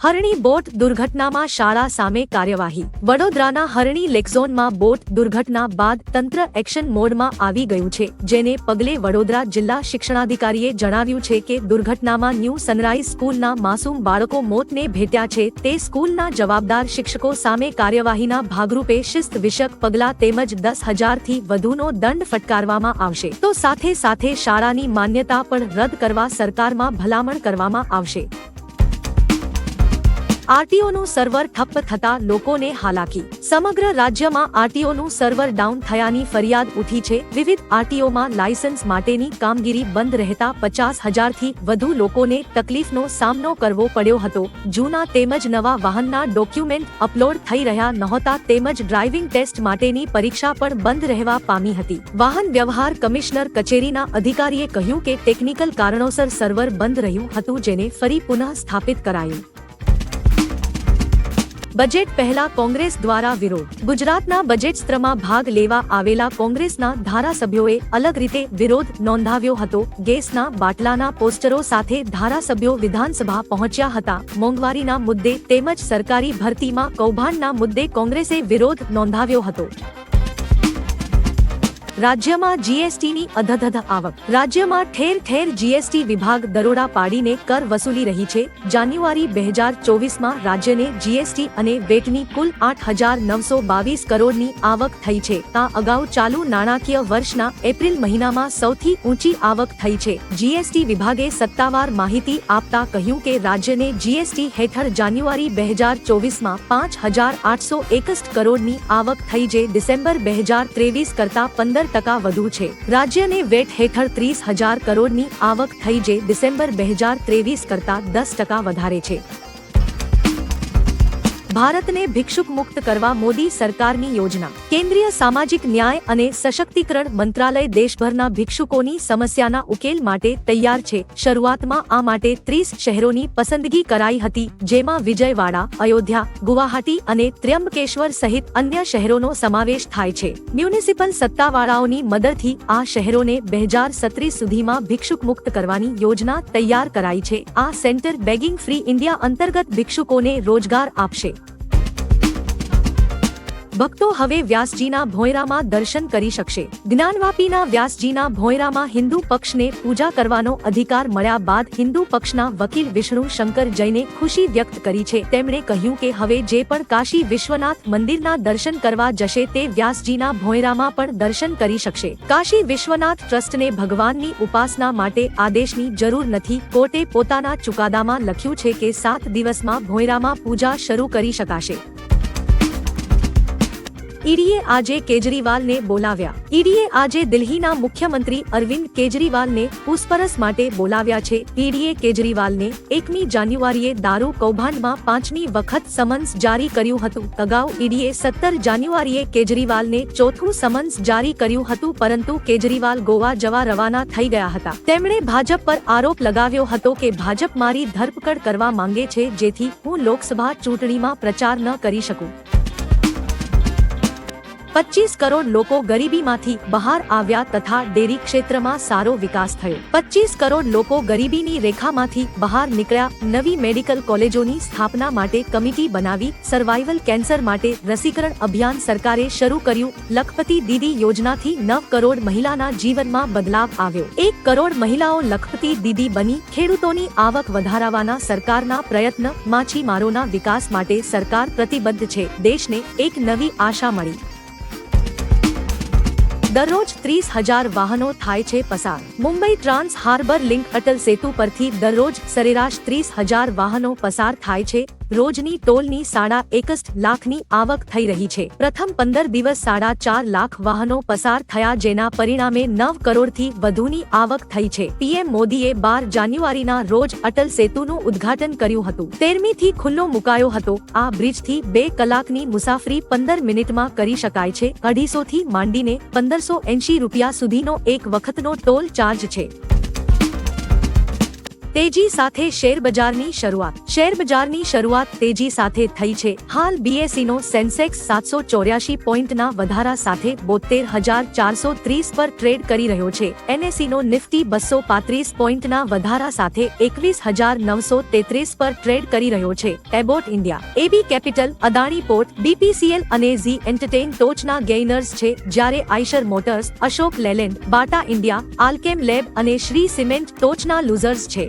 હરણી boat દુર્ઘટનામાં શાળા સામે કાર્યવાહી. વડોદરાના હરણી લેકઝોનમાં બોટ દુર્ઘટના બાદ તંત્ર એક્શન મોડમાં આવી ગયું છે, જેને પગલે વડોદરા જિલ્લા શિક્ષણાધિકારીએ જણાવ્યું છે કે દુર્ઘટનામાં ન્યૂ સનરાઈઝ સ્કૂલના માસૂમ બાળકો મોતને ભેટ્યા છે, તે સ્કૂલના જવાબદાર શિક્ષકો સામે કાર્યવાહીના ભાગરૂપે શિસ્ત વિષયક પગલાં તેમજ દસ હજારથી વધુનો દંડ ફટકારવામાં આવશે. તો સાથે સાથે શાળાની માન્યતા પણ રદ કરવા સરકારમાં ભલામણ કરવામાં આવશે. આરટીઓનું સર્વર ઠપ્પ થતા લોકોને હાલાકી. સમગ્ર રાજ્યમાં આરટીઓનું સર્વર ડાઉન થયાની ફરિયાદ ઉઠી છે. વિવિધ આરટીઓમાં લાયસન્સ માટેની કામગીરી બંધ રહેતા પચાસ હજારથી વધુ લોકોને તકલીફનો સામનો કરવો પડ્યો હતો. જૂના તેમજ નવા વાહનના ડોક્યુમેન્ટ અપલોડ થઈ રહ્યા નહોતા. તેમજ ડ્રાઇવિંગ ટેસ્ટ માટેની પરીક્ષા પણ બંધ રહેવા પામી હતી. વાહન વ્યવહાર કમિશનર કચેરીના અધિકારીએ કહ્યું કે ટેકનિકલ કારણોસર સર્વર બંધ રહ્યું હતું, જેને ફરી પુનઃ સ્થાપિત કરાયું. બજેટ પહેલા કોંગ્રેસ દ્વારા વિરોધ. ગુજરાતના બજેટ સત્રમાં ભાગ લેવા આવેલા કોંગ્રેસના ધારાસભ્યોએ અલગ રીતે વિરોધ નોંધાવ્યો હતો. ગેસના બાટલાના પોસ્ટરો સાથે ધારાસભ્યો વિધાનસભા પહોંચ્યા હતા. મોંઘવારીના મુદ્દે તેમજ સરકારી ભરતીમાં કૌભાંડના મુદ્દે કોંગ્રેસે વિરોધ નોંધાવ્યો હતો. રાજ્યમાં જીએસટીની અધધધ આવક. રાજ્યમાં ઠેર ઠેર જીએસટી વિભાગ દરોડા પાડીને કર વસૂલી રહી છે. જાન્યુઆરી બે હજાર ચોવીસમાં રાજ્યને જીએસટી અને વેટની કુલ આઠ હજાર નવસો બાવીસ કરોડની આવક થઈ છે. આ અગાઉ ચાલુ નાણાકીય વર્ષના એપ્રિલ મહિનામાં સૌથી ઊંચી આવક થઈ છે. જીએસટી વિભાગે સત્તાવાર માહિતી આપતા કહ્યું કે રાજ્યને જીએસટી હેઠળ જાન્યુઆરી બે હજાર ચોવીસમાં પાંચ હજાર આઠસો એકસઠ કરોડની આવક થઈ જે ડિસેમ્બર બે હજાર ત્રેવીસ કરતા પંદર ટકા વધુ છે. રાજ્યને વેટ હેઠળ ત્રીસ હજાર કરોડની આવક થઈ જે ડિસેમ્બર બે હજાર ત્રેવીસ કરતા દસ ટકા વધારે છે. ભારતને ભિક્ષુક મુક્ત કરવા મોદી સરકારની યોજના. કેન્દ્રીય સામાજિક ન્યાય અને સશક્તિકરણ મંત્રાલય દેશભરના ભિક્ષુકોની સમસ્યાના ઉકેલ માટે તૈયાર છે. શરૂઆતમાં આ માટે ત્રીસ શહેરોની પસંદગી કરાઈ હતી, જેમાં વિજયવાડા, અયોધ્યા, ગુવાહાટી અને ત્ર્યંબકેશ્વર સહિત અન્ય શહેરોનો સમાવેશ થાય છે. મ્યુનિસિપલ સત્તાવાળાઓની મદદથી આ શહેરોને બે હજાર સત્રીસ સુધીમાં ભિક્ષુક મુક્ત કરવાની યોજના તૈયાર કરાઈ છે. આ સેન્ટર બેગિંગ ફ્રી ઇન્ડિયા અંતર્ગત ભિક્ષુકોને રોજગાર આપશે. ભક્તો હવે વ્યાસજીના ભોયરામાં દર્શન કરી શકશે. જ્ઞાનવાપીના વ્યાસજીના ભોયરામાં હિન્દુ પક્ષને પૂજા કરવાનો અધિકાર મળ્યા બાદ હિન્દુ પક્ષના વકીલ વિષ્ણુ શંકર જૈને ખુશી વ્યક્ત કરી છે. તેમણે કહ્યું કે હવે જે પણ કાશી વિશ્વનાથ મંદિરના દર્શન કરવા જશે તે વ્યાસજીના ભોયરામાં પણ દર્શન કરી શકશે. કાશી વિશ્વનાથ ટ્રસ્ટને ભગવાનની ઉપાસના માટે આદેશની જરૂર નથી. કોર્ટે પોતાના ચુકાદામાં લખ્યું છે કે સાત દિવસમાં ભોયરામાં પૂજા શરૂ કરી શકાશે. ઈડીએ આજે કેજરીવાલને બોલાવ્યા. ઈડીએ આજે દિલ્હીના મુખ્યમંત્રી અરવિંદ કેજરીવાલને પૂછપરછ માટે બોલાવ્યા છે. ઈડીએ કેજરીવાલને એકમી જાન્યુઆરીએ દારૂ કૌભાંડમાં પાંચમી વખત સમન્સ જારી કર્યું હતું. અગાઉ ઈડીએ સત્તર જાન્યુઆરીએ કેજરીવાલને ચોથું સમન્સ જારી કર્યું હતું, પરંતુ કેજરીવાલ ગોવા જવા રવાના થઈ ગયા હતા. તેમણે ભાજપ પર આરોપ લગાવ્યો હતો કે ભાજપ મારી ધરપકડ કરવા માંગે છે, જેથી હું લોકસભા ચૂંટણીમાં પ્રચાર ન કરી શકું. પચીસ કરોડ લોકો ગરીબીમાંથી બહાર આવ્યા તથા ડેરી ક્ષેત્રમાં સારો વિકાસ થયો. પચીસ કરોડ લોકો ગરીબીની રેખામાંથી બહાર નીકળ્યા, નવી મેડિકલ કોલેજોની સ્થાપના માટે કમિટી બનાવી સર્વાઇવલ કેન્સર માટે રસીકરણ અભિયાન સરકારે શરૂ કર્યું. લખપતિ દીદી યોજનાથી નવ કરોડ મહિલાના જીવનમાં બદલાવ આવ્યો. એક કરોડ મહિલાઓ લખપતિ દીદી બની. ખેડૂતોની આવક વધારવાના સરકારના પ્રયત્ન, માછીમારોના વિકાસ માટે સરકાર પ્રતિબદ્ધ છે. દેશને એક નવી આશા મળી. દરરોજ ત્રીસ હજાર વાહનો થાય છે પસાર. Mumbai trans harbour link Atal Setu પરથી દરરોજ સરેરાશ ત્રીસ હજાર વાહનો પસાર થાય છે રોજની ટોલની સાડા એકસઠ લાખની આવક થઈ રહી છે. પ્રથમ પંદર દિવસ સાડા ચાર લાખ વાહનો પસાર થયા જેના પરિણામે નવ કરોડથી વધુની આવક થઈ છે. પીએમ મોદીએ બાર જાન્યુઆરીના રોજ અટલ સેતુનું ઉદ્ઘાટન કર્યું હતું. તેરમીથી ખુલ્લો મુકાયો હતો. આ બ્રિજથી બે કલાકની મુસાફરી પંદર મિનિટમાં કરી શકાય છે. અઢીસોથી માંડીને પંદરસો એંશી રૂપિયા સુધીનો એક વખતનો ટોલ ચાર્જ છે. તેજી સાથે શેરબજારની શરૂઆત. શેરબજારની શરૂઆત તેજી સાથે થઈ છે. હાલ બીએસઈ નો સેન્સેક્સ સાતસો ચોર્યાસી પોઈન્ટના વધારા સાથે બોતેર હજાર ચારસો ત્રીસ પર ટ્રેડ કરી રહ્યો છે. એનએસઈ નો નિફ્ટી બસો પાંત્રીસ પોઈન્ટના વધારા સાથે એકવીસ હજાર નવસો તેત્રીસ પર ટ્રેડ કરી રહ્યો છે. Abbott India AB Capital Adani port BPCL અને ઝી એન્ટરટેઇન ટોચના ગેઇનર્સ છે. જ્યારે Eicher motors, Ashok Leyland, Bata India, Alkem lab અને શ્રી સિમેન્ટ ટોચના લૂઝર્સ છે.